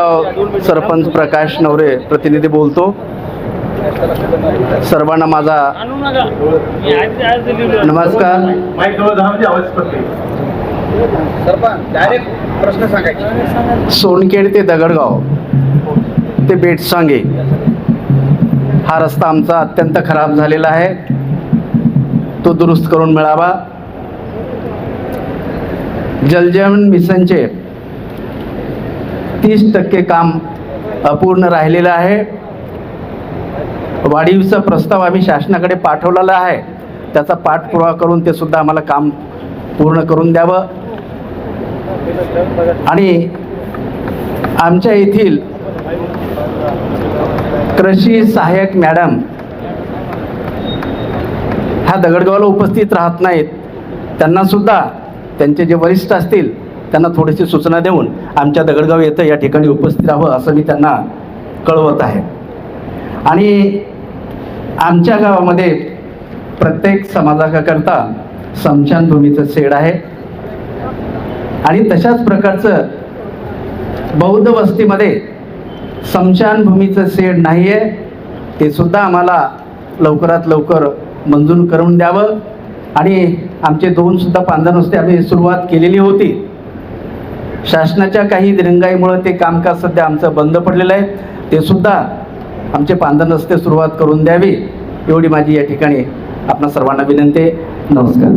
दगडगाव सरपंच प्रकाश नवरे प्रतिनिधी बोलतो. सर्वांना माझा नमस्कार. सोनखेड ते दगडगाव ते बेटसांगे. हा रस्ता आमचा अत्यंत खराब झालेला आहे. तो दुरुस्त करून मिळावा. जलजीवन मिशनचे तीस टक्के काम अपूर्ण राहिलेलं आहे. वाढीवचा प्रस्ताव आम्ही शासनाकडे पाठवलेला आहे. त्याचा पाठपुरावा करून ते सुद्धा आम्हाला काम पूर्ण करून द्यावं. आणि आमच्या येथील कृषी सहाय्यक मॅडम ह्या दगडगावला उपस्थित राहत नाहीत. त्यांना सुद्धा त्यांचे जे वरिष्ठ असतील त्यांना थोडीशी सूचना देऊन आमच्या दगडगाव येथं या ठिकाणी उपस्थित राहावं असं मी त्यांना कळवत आहे. आणि आमच्या गावामध्ये प्रत्येक समाजाकरता समशानभूमीचं शेड आहे. आणि तशाच प्रकारचं बौद्ध वस्तीमध्ये समशानभूमीचं शेड नाही आहे ते सुद्धा आम्हाला लवकरात लवकर मंजूर करून द्यावं. आणि आमचे दोनसुद्धा पांधर पांधन आम्ही सुरुवात केलेली होती. शासनाच्या काही दिरंगाईमुळं ते कामकाज सध्या आमचं बंद पडलेलं आहे. ते सुद्धा आमचे पांधन रस्ते सुरुवात करून द्यावी एवढी माझी या ठिकाणी आपणा सर्वांना विनंती नमस्कार.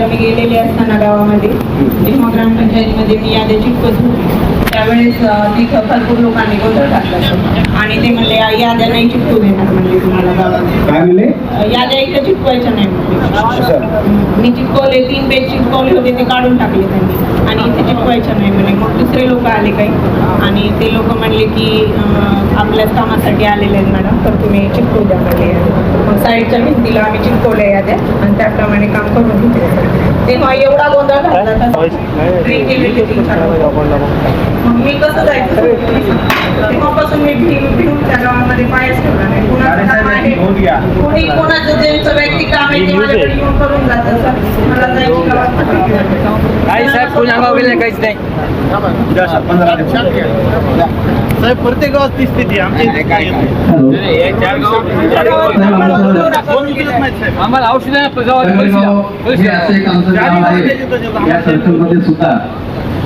मी गेलेले असताना गावामध्ये जेव्हा ग्रामपंचायतीमध्ये मी याद्या चिटकत होती त्यावेळेस तिथं भरपूर लोकांनी गोंधळ टाकला आणि ते म्हणले याद्या नाही चिटकू देणार. म्हणजे तुम्हाला गावात काय म्हणले याद्या चिटकवायच्या नाही मी चिटकवले तीन पेज चिटकवले होते ते काढून टाकले त्यांनी. आणि इथे चिटकवायच्या नाही म्हणे. मग दुसरे लोक आले काही. आणि ते लोक म्हणले की आपल्याच कामासाठी आलेले आहेत मॅडम तर तुम्ही चिटकवू द्या म्हणले मग साईडच्या भिंतीला आम्ही चिटकवल्या याद्या आणि त्याप्रमाणे काम करून घेतले. तेव्हा एवढा गोंधळ घातला मी कसं जायचं? तेव्हापासून मी भिवून त्या गावामध्ये पायच ठेवला नाही. कुणाचं काम आहे? कोणी कोणाचं ज्यांचं वैयक्तिक काम आहे ते माझ्याकडे येऊन करून जातं सर. मला जायची गावात साहेब कोणी अंगावर गेले काहीच नाही. साहेब प्रत्येक गावात ती स्थिती हे आम्हाला औषध हे. सुद्धा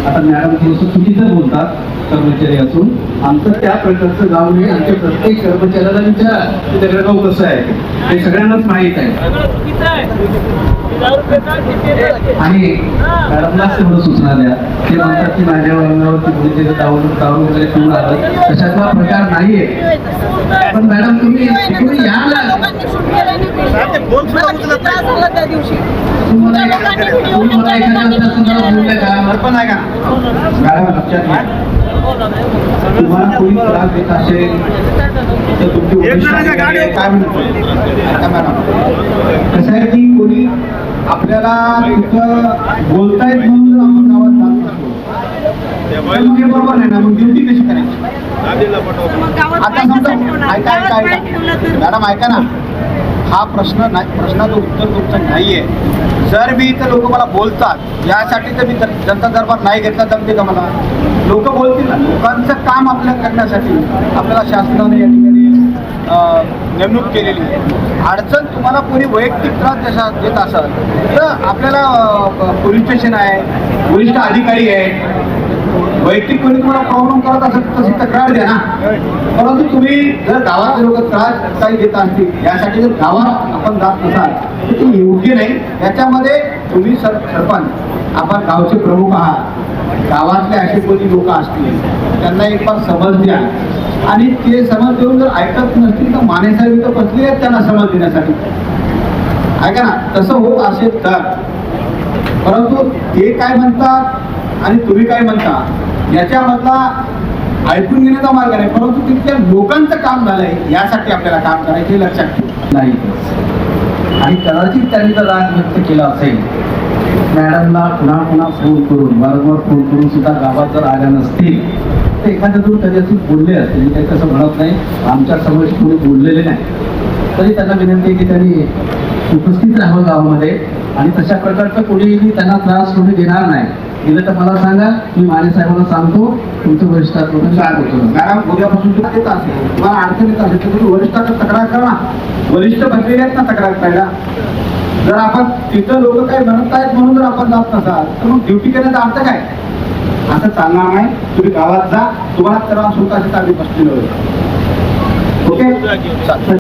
आता मॅडम थोडंसं चुकीचं बोलतात कर्मचारी असून आमचं त्या प्रकारचं गाव नाही आमच्या प्रत्येक कर्मचाऱ्याला विचारा की त्याकडे गाव कसं आहे. ते सगळ्यांनाच माहीत आहे. आणि मॅडमलाच तेवढं सूचना द्या ते म्हणतात की माझ्या अंगावरती मुलीचे दारू दारू वगैरे पिऊन आलं तशातला प्रकार नाहीये. पण मॅडम तुम्ही तुम्ही या ना तुम्हाला आहे कोणी त्रास देत असेल तर तुमची काय म्हणतो आता मॅडम कसं आहे की कोणी आपल्याला तिथं बोलतायत म्हणून आपण गावात जात मग हे बरोबर नाही ना? मग ड्युटी कशी करायची. आता समजा ऐका ऐका ऐका. मॅडम ऐका ना. हा प्रश्न नाही प्रश्नाचं उत्तर तुमचं आहे जर मी इथं लोक मला बोलतात यासाठी तर मी जनता दरबार नाही घेतला जमते का मला? लोक बोलतील ना. लोकांचं काम आपल्या करण्यासाठी आपल्याला शासनाने या ठिकाणी नेमणूक केलेली आहे. अडचण तुम्हाला कोणी वैयक्तिक त्रास जसा देत असाल तर आपल्याला पोलीस स्टेशन आहे वरिष्ठ अधिकारी आहे. वैयक्तिक कोणी तुम्हाला प्रॉब्लेम करत असेल तक्रार द्या ना. परंतु तुम्ही जर गावातले लोक त्रास काही देत असतील यासाठी जर गावात आपण जात नसाल तर ते योग्य नाही. याच्यामध्ये तुम्ही सर सरपंच आपण गावचे प्रमुख आहात. गावातले असे कोणी लोक असतील त्यांना एक फार समज द्या. आणि ते समज देऊन जर ऐकत नसतील तर मानेसाहेब इथं बसले आहेत त्यांना समज देण्यासाठी. ऐका ना तसं होत असेल तर. परंतु ते काय म्हणतात आणि तुम्ही काय म्हणता याच्यामधला ऐकून घेण्याचा मार्ग नाही परंतु तिथल्या लोकांचं काम झालंय यासाठी आपल्याला काम करायचे लक्षात ठेवा. नाही. आणि कदाचित त्यांनी जर राग व्यक्त केला असेल. मॅडमला पुन्हा पुन्हा फोन करून वारंवार फोन करून सुद्धा गावात जर आल्या नसतील तर एखाद्या दोन कदाचित बोलले असतील. मी काही म्हणत नाही. आमच्यासमोर कोणी बोललेले नाही. तरी त्यांना विनंती आहे की त्यांनी उपस्थित राहावं गावामध्ये. आणि तशा प्रकारचं कोणीही त्यांना त्रास कोणी देणार नाही. दिलं तर मला सांगा मी माने साहेबांना सांगतो तुमचं वरिष्ठात मॅडम उद्यापासून तुला येत असेल. तुम्हाला अडचण येत असेल तर तुम्ही वरिष्ठाकडे तक्रार करा. वरिष्ठ बसलेले आहेत ना तक्रार करायला. जर आपण तिथं लोक काय म्हणत आहेत म्हणून जर आपण जात नसाल तर मग ड्युटी करण्याचा अर्थ काय? असं चालणार नाही. तुम्ही गावात जा. तुम्हाला त्रास होत असेल तर आम्ही ओके